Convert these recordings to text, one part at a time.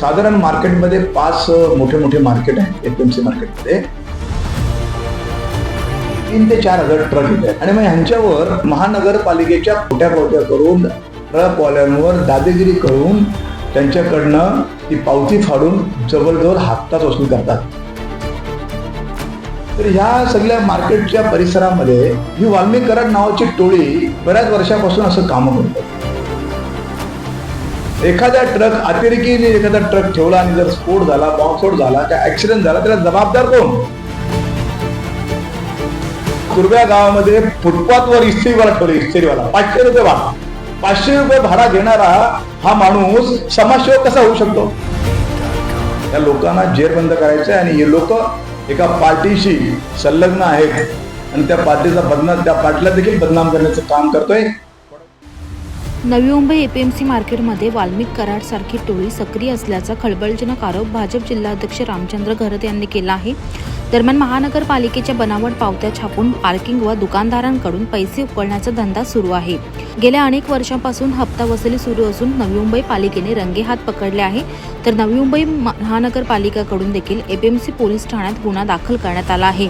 साधारण मार्केटमध्ये पाच मोठे मोठे मार्केट आहेत एपीएमसी मार्केटमध्ये. तीन ते चार हजार ट्रक येत आहेत आणि मग ह्यांच्यावर महानगरपालिकेच्या खोट्या पावत्या करून ट्रकवाल्यांवर दादेगिरी करून त्यांच्याकडनं ती पावती फाडून जवळजवळ हातात वसूल करतात. तर ह्या सगळ्या मार्केटच्या परिसरामध्ये ही वाल्मिक नावाची टोळी बऱ्याच वर्षापासून असं कामं करतात. एखादा ट्रक अतिरेकीने एखादा ट्रक ठेवला आणि जर स्फोट झाला बॉम्बस्फोट झाला त्या ऍक्सिडेंट झाला त्याला जबाबदार कोण? कुर्ब्या गावामध्ये फुटपाथवर इस्त्रीवाला ठेवले इस्त्रीवाला पाचशे रुपये भाडा. पाचशे रुपये भाडा घेणारा हा माणूस समाजसेवक कसा होऊ शकतो? त्या लोकांना जेरबंद करायचं आणि हे लोक एका पार्टीशी संलग्न आहेत. आणि त्या पार्टीचा बदनाम त्या पार्टीला देखील बदनाम करण्याचं काम करतोय. नवी मुंबई एपीएमसी मार्केटमध्ये वाल्मिक कराडसारखी टोळी सक्रिय असल्याचा खळबळजनक आरोप भाजप जिल्हाध्यक्ष रामचंद्र घरत यांनी केला आहे. दरम्यान महानगरपालिकेच्या बनावट पावत्या छापून पार्किंग व दुकानदारांकडून पैसे उकळण्याचा धंदा सुरू आहे. गेल्या अनेक वर्षांपासून हप्ता वसुली सुरू असून नवी मुंबई पालिकेने रंगेहात पकडले आहे. तर नवी मुंबई महानगरपालिकेकडून देखील एपीएमसी पोलीस ठाण्यात गुन्हा दाखल करण्यात आला आहे.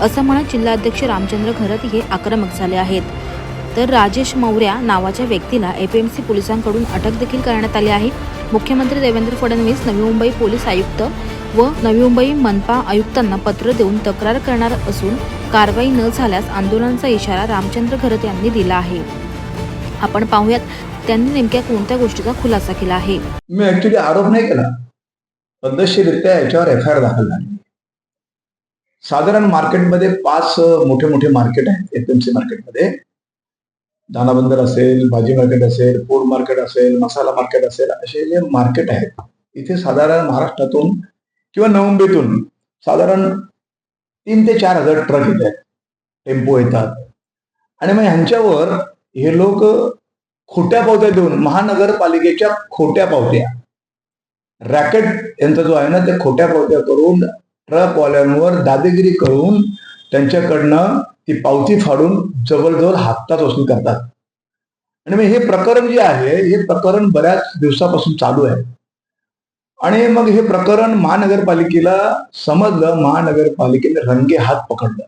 असं म्हणत जिल्हाध्यक्ष रामचंद्र घरत हे आक्रमक झाले आहेत. तर राजेश मौर्या नावाच्या व्यक्तीला एपीएमसी पोलिसांकडून अटक देखील करण्यात आली आहे. मुख्यमंत्री देवेंद्र फडणवीस नवी मुंबई पोलीस आयुक्त व नवी मुंबई मनपा आयुक्तांना पत्र देऊन तक्रार करणार असून कारवाई न झाल्यास आंदोलनाचा इशारा रामचंद्र घरत यांनी दिला आहे. आपण पाहूयात त्यांनी नेमक्या कोणत्या गोष्टीचा खुलासा केला आहे? मी ऍक्च्युली आरोप नाही केला. पद्धतशीरित्या याच्यावर एफ आय आर दाखल झाली. साधारण मार्केटमध्ये पाच मोठे मोठे मार्केट आहेत एपीएमसी मार्केटमध्ये दानाबंदर असेल भाजी मार्केट असेल फूड मार्केट असेल मसाला मार्केट असेल असे जे मार्केट आहेत इथे साधारण महाराष्ट्रातून किंवा नवमुंबईतून साधारण तीन ते चार हजार ट्रक येत आहेत. टेम्पो येतात. आणि मग ह्यांच्यावर हे लोक खोट्या पावत्या देऊन महानगरपालिकेच्या खोट्या पावत्या. रॅकेट यांचा जो आहे ना ते खोट्या पावत्या करून ट्रकवाल्यांवर दादेगिरी करून त्यांच्याकडनं ती पावती फाडून जवळजवळ हातात वसूल करतात. आणि मग हे प्रकरण जे आहे हे प्रकरण बऱ्याच दिवसापासून चालू आहे. आणि मग हे प्रकरण महानगरपालिकेला समजलं महानगरपालिकेने रंगे हात पकडलं.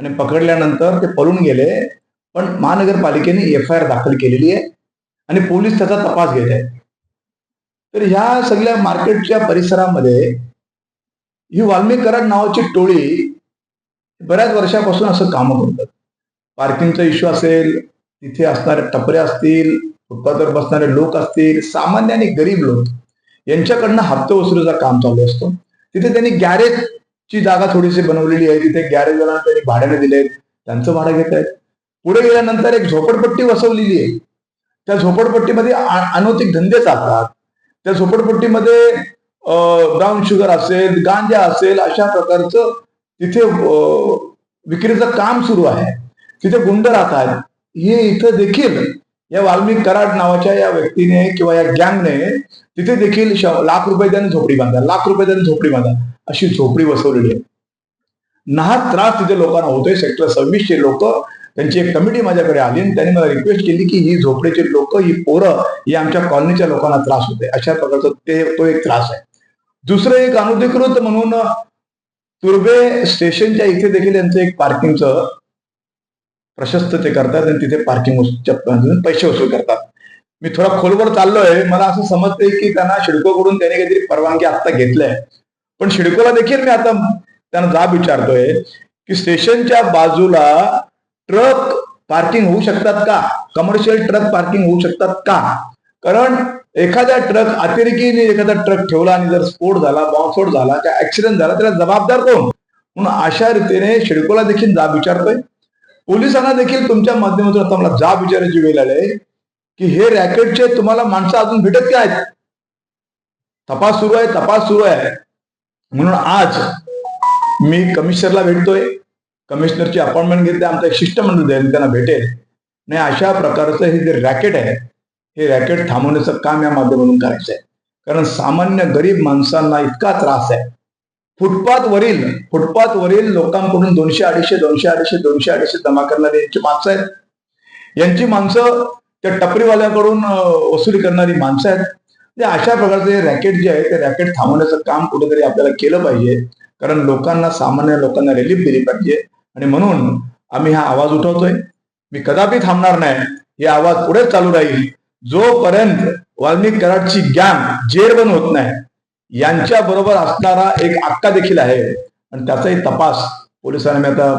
आणि पकडल्यानंतर ते पळून गेले पण महानगरपालिकेने एफ आय आर दाखल केलेली आहे आणि पोलीस त्याचा तपास घेत आहेत. तर ह्या सगळ्या मार्केटच्या परिसरामध्ये ही वाल्मीकरण नावाची टोळी बऱ्याच वर्षापासून असं कामं करतात. पार्किंगचा इश्यू असेल तिथे असणारे टपरे असतील फुटपाथवर बसणारे लोक असतील सामान्य आणि गरीब लोक यांच्याकडनं हप्ते वसुलीचा काम चालू असतो. तिथे त्यांनी गॅरेजची जागा थोडीशी बनवलेली आहे. तिथे गॅरेजवाल्यांना त्यांनी भाड्याने दिले त्यांचं भाडं घेत आहेत. पुढे गेल्यानंतर एक झोपडपट्टी वसवलेली आहे. त्या झोपडपट्टीमध्ये अनौतिक धंदे चालतात. त्या झोपडपट्टीमध्ये ब्राऊन शुगर असेल गांजा असेल अशा प्रकारचं तिथे विक्रीचं काम सुरू आहे. तिथे गुंड राहतात हे इथं देखील या वाल्मिक कराड नावाच्या या व्यक्तीने किंवा या गँगने तिथे देखील लाख रुपये त्यांनी झोपडी बांधा लाख रुपये त्यांनी झोपडी बांधा अशी झोपडी बसवलेली आहे. ना त्रास तिथे लोकांना होतोय. सेक्टर सव्वीसचे लोक त्यांची एक कमिटी माझ्याकडे आली आणि त्यांनी मला रिक्वेस्ट केली की ही झोपडीचे लोक ही पोरं ही आमच्या कॉलनीच्या लोकांना त्रास होते अशा प्रकारचा ते तो एक त्रास आहे. दुसरं एक अनधिकृत म्हणून तुर्बे स्टेशनच्या इथे देखील यांचं एक पार्किंगचं प्रशस्त ते करतात आणि तिथे पार्किंग म्हणजे पैसे वसूल करतात. मी थोडा खोलवर चाललोय. मला असं समजतंय की त्यांना शिडकोकडून त्याने काहीतरी परवानगी आता घेतलंय. पण शिडकोला देखील मी आता त्यांना जाब विचारतोय की स्टेशनच्या बाजूला ट्रक पार्किंग होऊ शकतात का? कमर्शियल ट्रक पार्किंग होऊ शकतात का? कारण एखादा ट्रक अतिरेकीने एखादा ट्रक ठेवला आणि जर स्फोट झाला बॉम्बस्फोट झाला त्या ऍक्सिडेंट झाला त्याला जबाबदार कोण? म्हणून अशा रीतीने शिडकोला देखील जाब विचारतोय. पोलिसांना देखील तुमच्या माध्यमातून आता मला जाब विचारायची वेळ आले की हे रॅकेटचे तुम्हाला माणसं अजून भेटत काय आहेत? तपास सुरू आहे तपास सुरू आहे. म्हणून आज मी कमिशनरला भेटतोय. कमिशनरची अपॉइंटमेंट घेतली आमचं एक शिष्टमंडळ जाईल त्यांना भेटेल. आणि अशा प्रकारचं हे जे रॅकेट आहे हे रॅकेट थांबवण्याचं काम या माध्यमातून करायचं आहे कारण सामान्य गरीब माणसांना इतका त्रास आहे. फुटपाथ वरील फुटपाथ वरील लोकांकडून दोनशे अडीचशे दोनशे अडीचशे दोनशे अडीचशे जमा करणारी यांची माणसं आहेत. यांची माणसं त्या टपरीवाल्याकडून वसुली करणारी माणसं आहेत. ते अशा प्रकारचे रॅकेट जे आहे ते रॅकेट थांबवण्याचं काम कुठेतरी आपल्याला केलं पाहिजे. कारण लोकांना सामान्य लोकांना रिलीफ दिली पाहिजे. आणि म्हणून आम्ही हा आवाज उठवतोय. मी कदापि थांबणार नाही. हे आवाज पुढेच चालू राहील. जोपर्यंत वाल्मिक कराडची गॅम जेरबंद होत नाही यांच्या बरोबर असणारा एक अक्का देखील आहे. आणि त्याचाही तपास पोलिसांना मी आता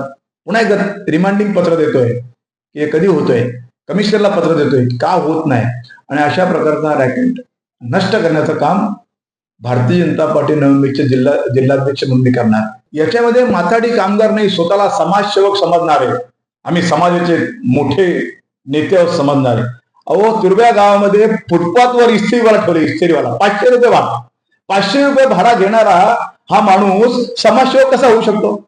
पुन्हा एकदा रिमांडिंग पत्र देतोय की हे कधी होतोय? कमिशनरला पत्र देतोय का होत नाही? आणि अशा प्रकारचा रॅकेट नष्ट करण्याचं काम भारतीय जनता पार्टी नवमुंबईचे जिल्हा जिल्हाध्यक्ष म्हणून करणार. याच्यामध्ये माथाडी कामगार नाही स्वतःला समाजसेवक समजणारे. आम्ही समाजाचे मोठे नेते समजणारे. अहो तुर्ब्या गावामध्ये फुटपाथवर इस्त्रीवाला ठेवले इस्त्रीवाला. पाचशे रुपये भाडा. पाचशे रुपये भाडा घेणारा हा माणूस समाजसेवक कसा होऊ शकतो?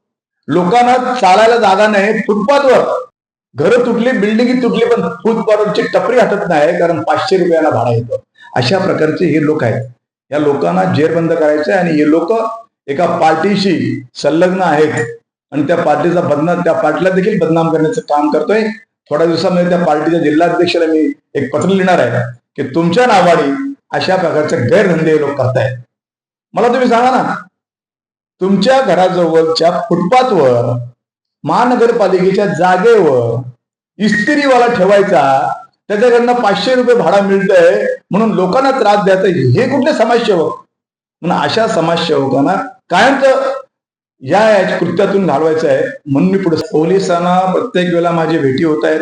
लोकांना चालायला जागा नाही फुटपाथवर. घरं तुटली बिल्डिंग तुटली पण फुटपाथवरची टपरी हटत नाही कारण पाचशे रुपयाला भाडा येतो. अशा प्रकारचे हे लोक आहेत. या लोकांना जेरबंद करायचं आणि हे लोक एका पार्टीशी संलग्न आहेत. आणि त्या पार्टीचा बदनाम त्या पार्टीला देखील बदनाम करण्याचं काम करतोय. थोड्या दिवसामध्ये त्या पार्टीच्या जिल्हाध्यक्षाला मी एक पत्र लिहिणार आहे की तुमच्या नावाने अशा प्रकारचे गैरधंदे लोक करतायत. मला तुम्ही सांगा ना तुमच्या घराजवळच्या फुटपाथवर महानगरपालिकेच्या जागेवर इस्त्रीवाला ठेवायचा त्याच्याकडनं पाचशे रुपये भाडा मिळतंय म्हणून लोकांना त्रास द्यायचा हे कुठले समाजसेवक? म्हणून अशा समाजसेवकांना कायमच या कृत्यातून घालवायचं आहे. म्हणून मी पुढे पोलिसांना प्रत्येक वेळेला माझी भेटी होत आहेत.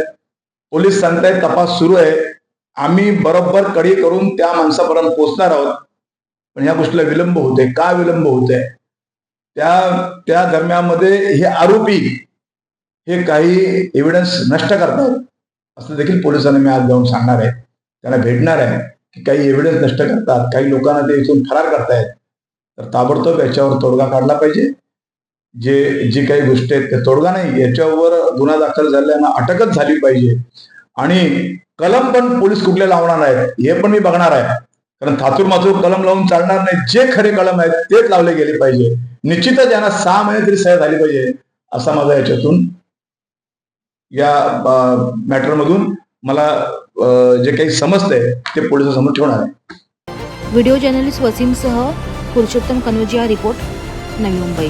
पोलीस सांगतायत तपास सुरू आहे. आम्ही बरोबर कडी करून त्या माणसापर्यंत पोहोचणार आहोत. पण या गोष्टीला विलंब होते का विलंब होते त्या त्या दरम्यानमध्ये हे आरोपी हे काही एव्हिडन्स नष्ट करतात. असं देखील पोलिसांना मी आज जाऊन सांगणार आहे. त्यांना भेटणार आहे की काही एव्हिडन्स नष्ट करतात. काही लोकांना ते इथून फरार करतायत. तर ताबडतोब याच्यावर तोडगा काढला पाहिजे. जे जी काही गोष्टी आहेत त्या तोडगा नाही. याच्यावर गुन्हा दाखल झाल्यानं अटकच झाली पाहिजे. आणि कलम पण पोलीस कुठले लावणार आहेत हे पण मी बघणार आहे. कारण थातूर माथूर कलम लावून चालणार नाही. जे खरे कलम आहेत तेच लावले गेले पाहिजे. निश्चितच यांना सहा महिने तरी सह्या झाली पाहिजे असा माझा याच्यातून या मॅटरमधून मला जे काही समजतंय ते पोलिसांसमोर ठेवणार आहे. व्हिडिओ जर्नलिस्ट वसीमसह पुरुषोत्तम कनोजिया रिपोर्ट नवी मुंबई.